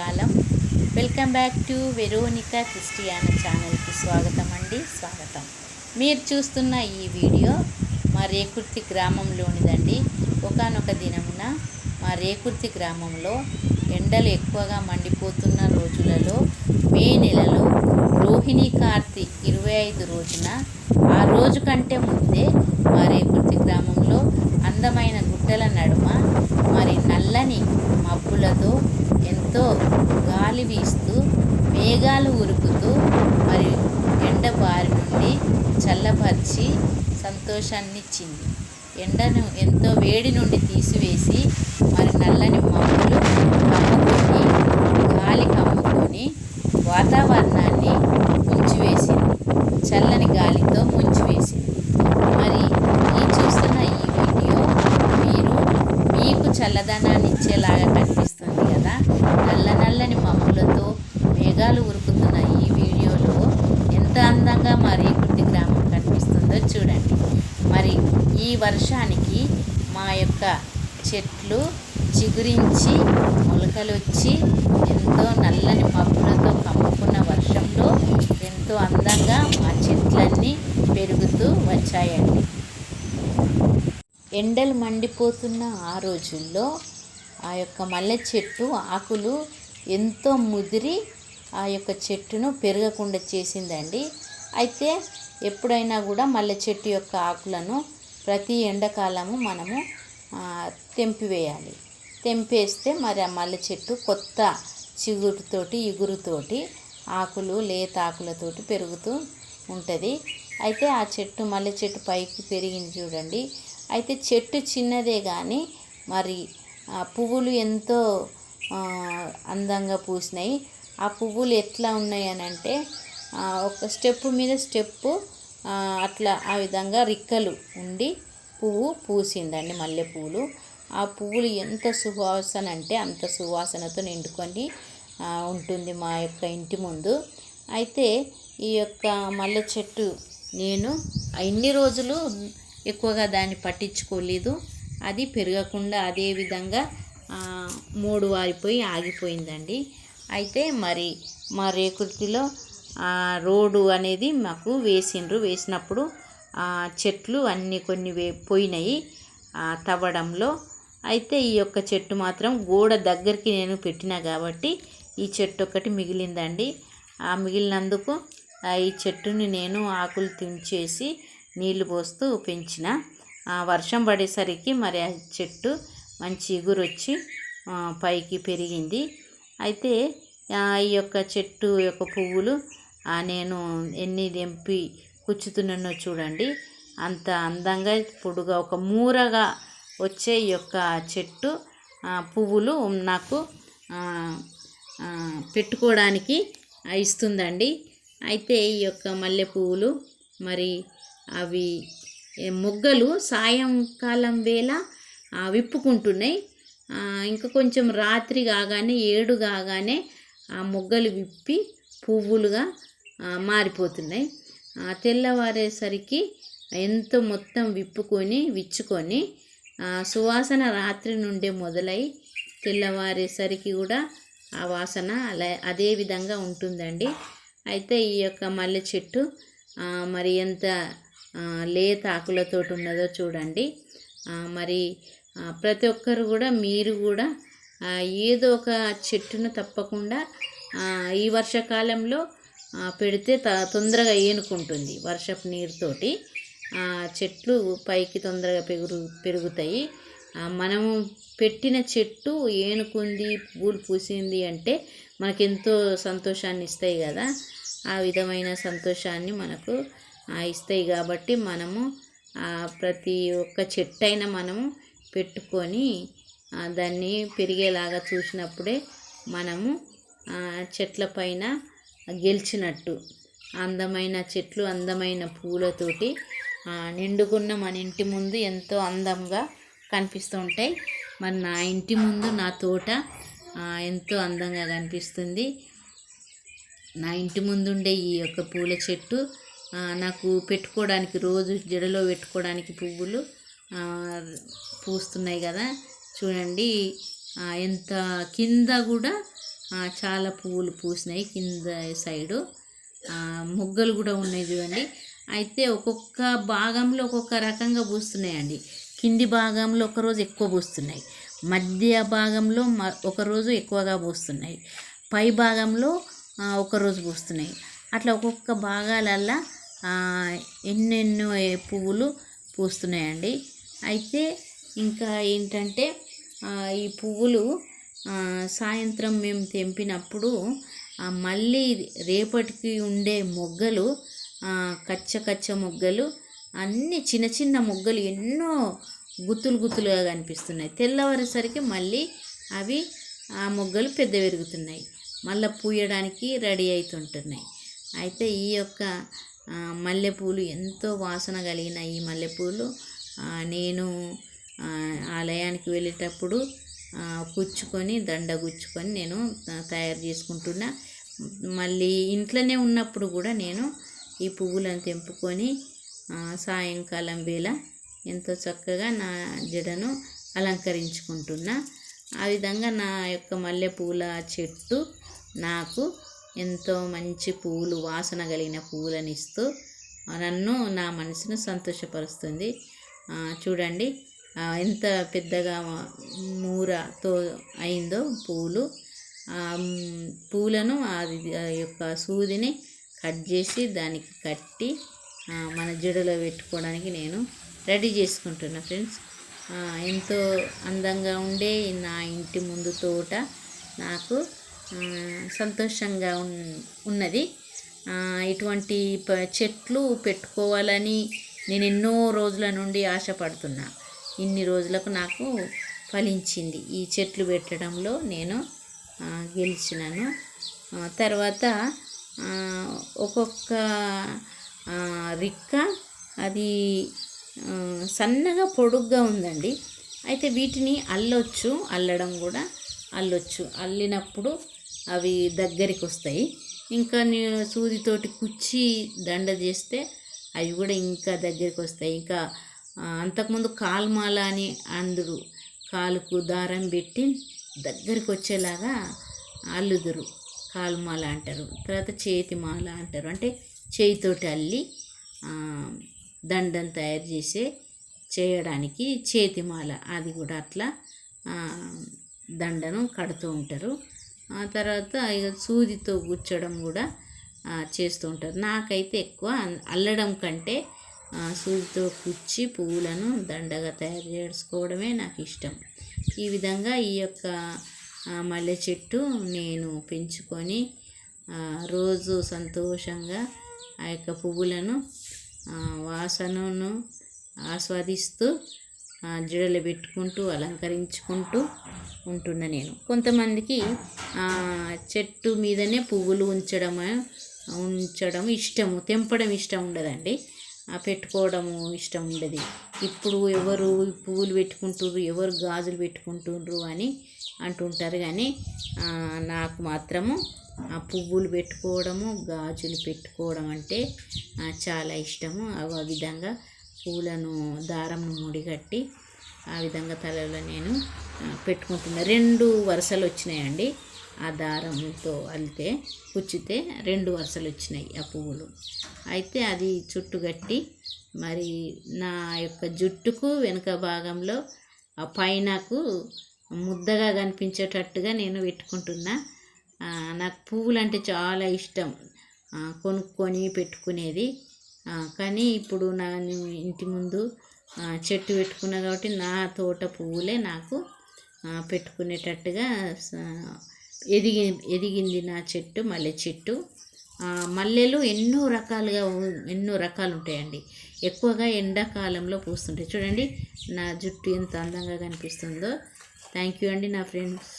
Column welcome back to Veronica Christiana ఛానల్కి స్వాగతం అండి స్వాగతం. మీరు చూస్తున్న ఈ వీడియో మా రేకుర్తి గ్రామంలోనిదండి. ఒకానొక దినమున మా రేకుర్తి గ్రామంలో ఎండలు ఎక్కువగా మండిపోతున్న రోజులలో మే నెలలో రోహిణి కార్తీ ఇరవై ఐదు రోజున ఆ రోజు కంటే ముందే మా రేకుర్తి గ్రామంలో అందమైన గుట్టల నడుమ మరి నల్లని మబ్బులతో ఎంతో గాలి వీస్తూ మేఘాలు ఉరుకుతూ మరి ఎండ బారి నుండి చల్లపరిచి సంతోషాన్నిచ్చింది. ఎండను ఎంతో వేడి నుండి తీసివేసి మరి నల్లని మబ్బులు కమ్ముకొని గాలి కమ్ముకొని వాతావరణాన్ని ముంచివేసింది. చల్లని గాలితో ముంచివేసింది మరి ఈ చూస్తున్న ఈ వీడియో మీరు మీకు చల్లదనాన్ని ఇచ్చేలాగా కనిపిస్తుంది కదా. నల్ల నల్లని మబ్బులతో మేఘాలు ఉరుకుతున్న ఈ వీడియోలో ఎంత అందంగా మా రేకుర్తి గ్రామం కనిపిస్తుందో చూడండి. మరి ఈ వర్షానికి మా యొక్క చెట్లు చిగురించి మొలకలు వచ్చి ఎంతో నల్లని మబ్బులతో కమ్ముకున్న వర్షంలో ఎంతో అందంగా మా చెట్లన్నీ పెరుగుతూ వచ్చాయండి. ఎండలు మండిపోతున్న ఆ రోజుల్లో ఆ యొక్క మల్లె చెట్టు ఆకులు ఎంతో ముదిరి ఆ యొక్క చెట్టును పెరగకుండా చేసిందండి. అయితే ఎప్పుడైనా కూడా మల్లె చెట్టు యొక్క ఆకులను ప్రతి ఎండాకాలము మనము తెంపివేయాలి. తెంపేస్తే మరి ఆ మల్లె చెట్టు కొత్త చిగురుతోటి ఇగురుతోటి ఆకులు లేత ఆకులతోటి పెరుగుతూ ఉంటుంది. అయితే ఆ చెట్టు మల్లె చెట్టు పైకి పెరిగింది చూడండి. అయితే చెట్టు చిన్నదే కానీ మరి ఆ పువ్వులు ఎంతో అందంగా పూసినాయి. ఆ పువ్వులు ఎట్లా ఉన్నాయి అని అంటే ఒక స్టెప్ మీద స్టెప్పు అట్లా ఆ విధంగా రిక్కలు ఉండి పువ్వు పూసిందండి మల్లె పువ్వులు ఆ పువ్వులు ఎంత సువాసన అంటే అంత సువాసనతో నిండుకొని ఉంటుంది మా యొక్క ఇంటి ముందు. అయితే ఈ యొక్క మల్లె చెట్టు నేను ఎన్ని రోజులు ఎక్కువగా దాన్ని పట్టించుకోలేదు. అది పెరగకుండా అదే విధంగా మూడు వారిపోయి ఆగిపోయిందండి. అయితే మరి మా రేకుర్తిలో రోడ్డు అనేది మాకు వేసిండ్రు. వేసినప్పుడు ఆ, చెట్లు అన్నీ కొన్ని వే పోయినాయి తవ్వడంలో. అయితే ఈ యొక్క చెట్టు మాత్రం గోడ దగ్గరికి నేను పెట్టినా కాబట్టి ఈ చెట్టు ఒకటి మిగిలిందండి. ఆ మిగిలినందుకు ఈ చెట్టుని నేను ఆకులు తుంచేసి నీళ్ళు పోస్తూ పెంచిన. ఆ, వర్షం పడేసరికి మరి ఆ చెట్టు మంచి ఎగురొచ్చి పైకి పెరిగింది. అయితే ఈ యొక్క చెట్టు యొక్క పువ్వులు నేను ఎన్ని తెంపి కుచ్చుతున్నానో చూడండి. అంత అందంగా పొడుగా ఒక మూరగా వచ్చే ఈ యొక్క చెట్టు పువ్వులు నాకు పెట్టుకోవడానికి ఇస్తుందండి. అయితే ఈ యొక్క మల్లె పువ్వులు మరి అవి మొగ్గలు సాయంకాలం వేళ విప్పుకుంటున్నాయి. ఇంకా కొంచెం రాత్రి కాగానే ఏడు కాగానే ఆ మొగ్గలు విప్పి పువ్వులుగా మారిపోతున్నాయి. తెల్లవారేసరికి ఎంతో మొత్తం విప్పుకొని విచ్చుకొని సువాసన రాత్రి నుండే మొదలై తెల్లవారేసరికి కూడా ఆ వాసన అలా అదే విధంగా ఉంటుందండి. అయితే ఈ యొక్క మల్లె చెట్టు మరి ఎంత లేత ఆకులతోటి ఉన్నదో చూడండి. మరి ప్రతి ఒక్కరు కూడా మీరు కూడా ఏదో ఒక చెట్టును తప్పకుండా ఈ వర్షాకాలంలో పెడితే త తొందరగా ఏనుకుంటుంది వర్షపు నీరుతోటి. చెట్లు పైకి తొందరగా పెరుగు పెరుగుతాయి. మనము పెట్టిన చెట్టు ఏనుకుంది పూలు పూసింది అంటే మనకెంతో సంతోషాన్ని ఇస్తాయి కదా. ఆ విధమైన సంతోషాన్ని మనకు ఇస్తాయి కాబట్టి మనము ఆ, ప్రతి ఒక్క చెట్టు అయినా మనము పెట్టుకొని దాన్ని పెరిగేలాగా చూసినప్పుడే మనము చెట్ల పైన గెలిచినట్టు. అందమైన చెట్లు అందమైన పూలతోటి నిండుకున్న మన ఇంటి ముందు ఎంతో అందంగా కనిపిస్తూ ఉంటాయి. మరి నా ఇంటి ముందు నా తోట ఎంతో అందంగా కనిపిస్తుంది. నా ఇంటి ముందుండే ఈ యొక్క పూల చెట్టు నాకు పెట్టుకోవడానికి రోజు జడలో పెట్టుకోవడానికి పువ్వులు పూస్తున్నాయి కదా. చూడండి ఎంత కింద కూడా చాలా పువ్వులు పూసినాయి కింద సైడు. మొగ్గలు కూడా ఉన్నాయి చూడండి. అయితే ఒక్కొక్క భాగంలో ఒక్కొక్క రకంగా పూస్తున్నాయండి. కింది భాగంలో ఒకరోజు ఎక్కువ పూస్తున్నాయి. మధ్య భాగంలో మ- ఒకరోజు ఎక్కువగా పూస్తున్నాయి. పై భాగంలో ఒకరోజు పూస్తున్నాయి. అట్లా ఒక్కొక్క భాగాలల్లా ఎన్నెన్నో పువ్వులు పూస్తున్నాయండి. అయితే ఇంకా ఏంటంటే ఈ పువ్వులు సాయంత్రం మేము తెంపినప్పుడు మళ్ళీ రేపటికి ఉండే మొగ్గలు కచ్చ కచ్చ మొగ్గలు అన్ని చిన్న చిన్న మొగ్గలు ఎన్నో గుత్తులు గుత్తులుగా కనిపిస్తున్నాయి. తెల్లవారేసరికి మళ్ళీ అవి ఆ మొగ్గలు పెద్ద పెరుగుతున్నాయి. మళ్ళీ పూయడానికి రెడీ అవుతుంటున్నాయి అయితే ఈ యొక్క మల్లెపూలు ఎంతో వాసన కలిగిన ఈ మల్లెపూలు నేను ఆలయానికి వెళ్ళేటప్పుడు గుచ్చుకొని దండ గుచ్చుకొని నేను తయారు చేసుకుంటున్నా. మళ్ళీ ఇంట్లోనే ఉన్నప్పుడు కూడా నేను ఈ పువ్వులను తెంపుకొని సాయంకాలం వేళ ఎంతో చక్కగా నా జడను అలంకరించుకుంటున్నా. ఆ విధంగా నా యొక్క మల్లెపూల చెట్టు నాకు ఎంతో మంచి పూలు వాసన కలిగిన పూలను ఇస్తూ నన్ను నా మనసును సంతోషపరుస్తుంది. చూడండి ఎంత పెద్దగా మూరతో అయిందో పూలు. పూలను అది ఆ యొక్క సూదిని కట్ చేసి దానికి కట్టి మన జడలో పెట్టుకోవడానికి నేను రెడీ చేసుకుంటున్నా ఫ్రెండ్స్. ఎంతో అందంగా ఉండే నా ఇంటి ముందు తోట నాకు సంతోషంగా ఉన్ ఉన్నది. ఇటువంటి ప- చెట్లు పెట్టుకోవాలని నేను ఎన్నో రోజుల నుండి ఆశపడుతున్నా. ఇన్ని రోజులకు నాకు ఫలించింది. ఈ చెట్లు పెట్టడంలో నేను గెలిచినాను. తర్వాత ఒక్కొక్క రిక్క అది సన్నగా పొడుగ్గా ఉందండి. అయితే వీటిని అల్లొచ్చు అల్లడం కూడా అల్లొచ్చు. అల్లినప్పుడు అవి దగ్గరికి వస్తాయి ఇంకా నేను సూదితోటి కుచ్చి దండ చేస్తే అవి కూడా ఇంకా దగ్గరికి వస్తాయి ఇంకా అంతకుముందు కాల్మాల అని అందరు కాలుకు దారం పెట్టి దగ్గరికి వచ్చేలాగా అల్లుదురు. కాలుమాల అంటారు. తర్వాత చేతిమాల అంటారు. అంటే చేయితోటి అల్లి ఆ, దండం తయారు చేసే చేయడానికి చేతిమాల. అది కూడా అట్లా దండను కడుతూ ఉంటారు. ఆ తర్వాత ఇక సూదితో గుచ్చడం కూడా చేస్తూ ఉంటారు. నాకైతే ఎక్కువ అల్లడం కంటే సూదితో కుచ్చి పువ్వులను దండగా తయారు చేసుకోవడమే నాకు ఇష్టం ఈ విధంగా ఈ యొక్క మల్లె చెట్టు నేను పెంచుకొని రోజు సంతోషంగా ఆ యొక్క పువ్వులను వాసనను ఆస్వాదిస్తూ జడలు పెట్టుకుంటూ అలంకరించుకుంటూ ఉంటున్నా నేను. కొంతమందికి చెట్టు మీదనే పువ్వులు ఉంచడం ఉంచడం ఇష్టము తెంపడం ఇష్టం ఉండదండి. పెట్టుకోవడము ఇష్టం ఉండదు. ఇప్పుడు ఎవరు పువ్వులు పెట్టుకుంటుర్రు ఎవరు గాజులు పెట్టుకుంటుర్రు అని అంటుంటారు కానీ నాకు మాత్రము ఆ పువ్వులు పెట్టుకోవడము గాజులు పెట్టుకోవడం అంటే చాలా ఇష్టము. ఆ విధంగా పూలను దారంను ముడిగట్టి ఆ విధంగా తలలో నేను పెట్టుకుంటున్నా. రెండు వరుసలు వచ్చినాయండి. ఆ దారంతో అల్లితే కుచ్చితే రెండు వరుసలు వచ్చినాయి ఆ పువ్వులు. అయితే అది చుట్టుగట్టి మరి నా యొక్క జుట్టుకు వెనుక భాగంలో ఆ పైనకు ముద్దగా కనిపించేటట్టుగా నేను పెట్టుకుంటున్నా. నాకు పువ్వులు అంటే చాలా ఇష్టం. కొనుక్కొని పెట్టుకునేది. కానీ ఇప్పుడు నా ఇంటి ముందు చెట్టు పెట్టుకున్నా కాబట్టి నా తోట పువ్వులే నాకు పెట్టుకునేటట్టుగా ఎదిగి ఎదిగింది నా చెట్టు మల్లె చెట్టు. మల్లెలు ఎన్నో రకాలుగా ఎన్నో రకాలు ఉంటాయండి ఎక్కువగా ఎండాకాలంలో పూస్తుంటాయి. చూడండి నా జుట్టు ఎంత అందంగా కనిపిస్తుందో. థ్యాంక్ యూ అండి నా ఫ్రెండ్స్.